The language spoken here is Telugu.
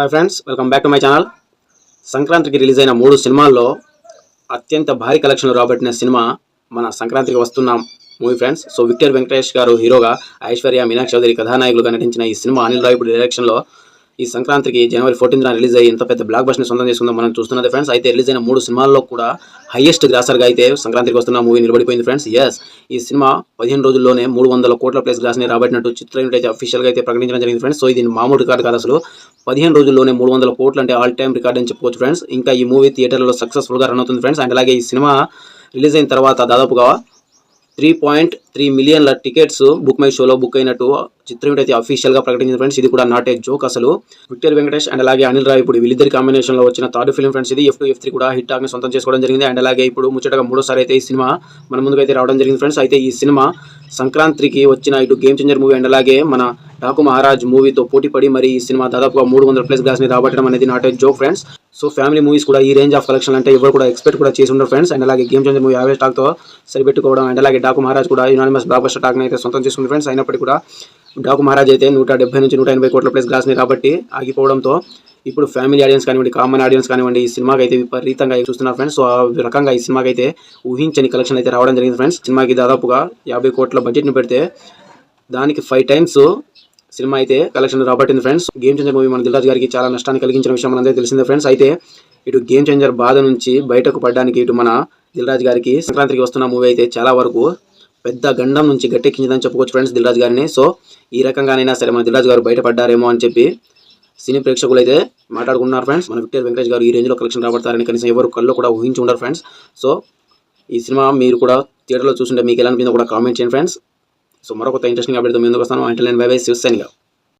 Hi friends welcome back to my channel సంక్రాంతికి రిలీజ్ అయిన మూడు సినిమాల్లో అత్యంత భారీ కలెక్షన్లు రాబట్టిన సినిమా మన సంక్రాంతికి వస్తున్నాం. Movie friends so Victor Venkatesh garu హీరోగా ఐశ్వర్య మీనాక్షి చౌదరి కథానాయకులుగా నటించిన ఈ సినిమా అనిల్ రాయ్ ఇప్పుడు డైరెక్షన్లో ఈ సంక్రాంతికి జనవరి ఫోర్టీన్త్ రిలీజ్ అయ్యి ఇంత పెద్ద బ్లాక్ బస్ట్ని సొంతం చేసుకుందాం మనం చూస్తున్నది ఫ్రెండ్స్ అయితే రిలీజ్ అయిన మూడు సినిమాల్లో కూడా హైయెస్ట్ గ్రాసర్గా అయితే సంక్రాంతికి వస్తున్న మూవీ నిలబడిపోయింది ఫ్రెండ్స్ ఎస్ ఈ సినిమా పదిహేను రోజుల్లోనే మూడు వందల కోట్ల ప్లేస్ గ్రాస్ని రాబట్టినట్టు చిత్ర యూనిట్ అయితే అఫీషియల్గా అయితే ప్రకటించడం జరిగింది ఫ్రెండ్స్ సో ఇది మామూలు రికార్డు కాదు అసలు. పదిహేను రోజుల్లోనే మూడు వందల కోట్లు అంటే ఆల్ టైమ్ రికార్డ్ అని చెప్పుకోవచ్చు ఫ్రెండ్స్ ఇంకా ఈ మూవీ థియేటర్లో సక్సెస్ఫుల్గా రన్ అవుతుంది ఫ్రెండ్స్ అండ్ అలాగే ఈ సినిమా రిలీజ్ అయిన తర్వాత దాదాపుగా త్రీ పాయింట్ త్రీ మిలియన్ల టికెట్స్ బుక్ మై షోలో బుక్ అయినట్టు చిత్రం అయితే అఫీషియల్గా ప్రకటించింది ఫ్రెండ్స్ ఇది కూడా నాట్ ఏ జోక్ అసలు. విక్టర్ వెంకటేష్ అండ్ అలాగే అనిల్ రాయ్ ఇప్పుడు వీళ్ళిద్దరి కాంబినేషన్లో వచ్చిన థర్డ్ ఫిల్మ్ ఫ్రెండ్స్ ఇది. ఎఫ్ టూ ఎఫ్ త్రీ కూడా హిట్ ఆగి సొంతం చేసుకోవడం జరిగింది. అండ్ అలాగే ఇప్పుడు ముచ్చటగా మూడోసారి అయితే ఈ సినిమా మన ముందుకు అయితే రావడం జరిగింది ఫ్రెండ్స్ అయితే ఈ సినిమా సంక్రాంతికి వచ్చిన ఇటు గేమ్ చేంజర్ మూవీ అండ్ అలాగే మన డాకు మహారాజ్ మూవీతో పోటీ పడి మరి ఈ సినిమా దాదాపుగా మూడు వందల ప్లస్ గ్లాస్ని రాబట్టడం అనేది not a joke friends so family movies కూడా ఈ రేంజ్ ఆఫ్ కలెక్షన్ అంటే ఎవరు కూడా ఎక్స్పెక్ట్ కూడా చేసి ఉండరు ఫ్రెండ్స్ అండ్ అలాగే గేమ్ చేంజర్ మూవీ యావరేజ్ టాక్తో సరిపెట్టుకోవడం అండ్ అలాగే డాకు మహారాజ్ కూడా యునానిమస్ బ్లాక్ బస్టర్ టాక్ని అయితే సొంతం చేసుకుంది ఫ్రెండ్స్ అయినప్పటికీ కూడా డాకు మహారాజ్ అయితే నూట డెబ్బై నుంచి నూట ఎనభై కోట్ల ప్లస్ గ్లాస్ని కాబట్టి ఆగిపోవడంతో ఇప్పుడు ఫ్యామిలీ ఆడియన్స్ కానివ్వండి కామన్ ఆడియన్స్ కానివ్వండి ఈ సినిమాకి అయితే విపరీతంగా చూస్తున్నారు ఫ్రెండ్స్ సో ఆ రకంగా ఈ సినిమాకి అయితే ఊహించని కలెక్షన్ అయితే రావడం జరిగింది ఫ్రెండ్స్ సినిమాకి దాదాపుగా యాభై కోట్ల బడ్జెట్ని పెడితే దానికి ఫైవ్ టైమ్స్ సినిమా అయితే కలెక్షన్ రాబట్టింది ఫ్రెండ్స్ గేమ్ చేంజర్ మూవీ మన దిల్రాజ్ గారికి చాలా నష్టాన్ని కలిగించిన విషయం మనందరికీ తెలిసిందే ఫ్రెండ్స్ అయితే ఇటు గేమ్ చేంజర్ బాధ నుంచి బయటకు పడడానికి ఇటు మన దిల్రాజ్ గారికి సంక్రాంతికి వస్తున్న మూవీ అయితే చాలా వరకు పెద్ద గండం నుంచి గట్టెక్కించిందని చెప్పుకోవచ్చు ఫ్రెండ్స్ దిల్రాజ్ గారిని. సో ఈ రకంగానైనా సరే మన దిల్రాజ్ గారు బయటపడ్డారేమో అని చెప్పి సినీ ప్రేక్షకులు అయితే మాట్లాడుకున్నారు ఫ్రెండ్స్ మన విక్టర్ వెంకటేష్ గారు ఈ రేంజ్లో కలెక్షన్ రాబడతారని కనీసం ఎవరు కళ్ళు కూడా ఊహించి ఉండరు ఫ్రెండ్స్ సో ఈ సినిమా మీరు కూడా థియేటర్లో చూస్తుంటే మీకు ఎలా అనిపిందో కూడా కామెంట్ చేయండి ఫ్రెండ్స్ సో మరొక ఇంట్రెస్టింగ్ అప్డేట్ మీ ముందుకు వస్తాను. అంటే నేను బై బై శివసేనిగా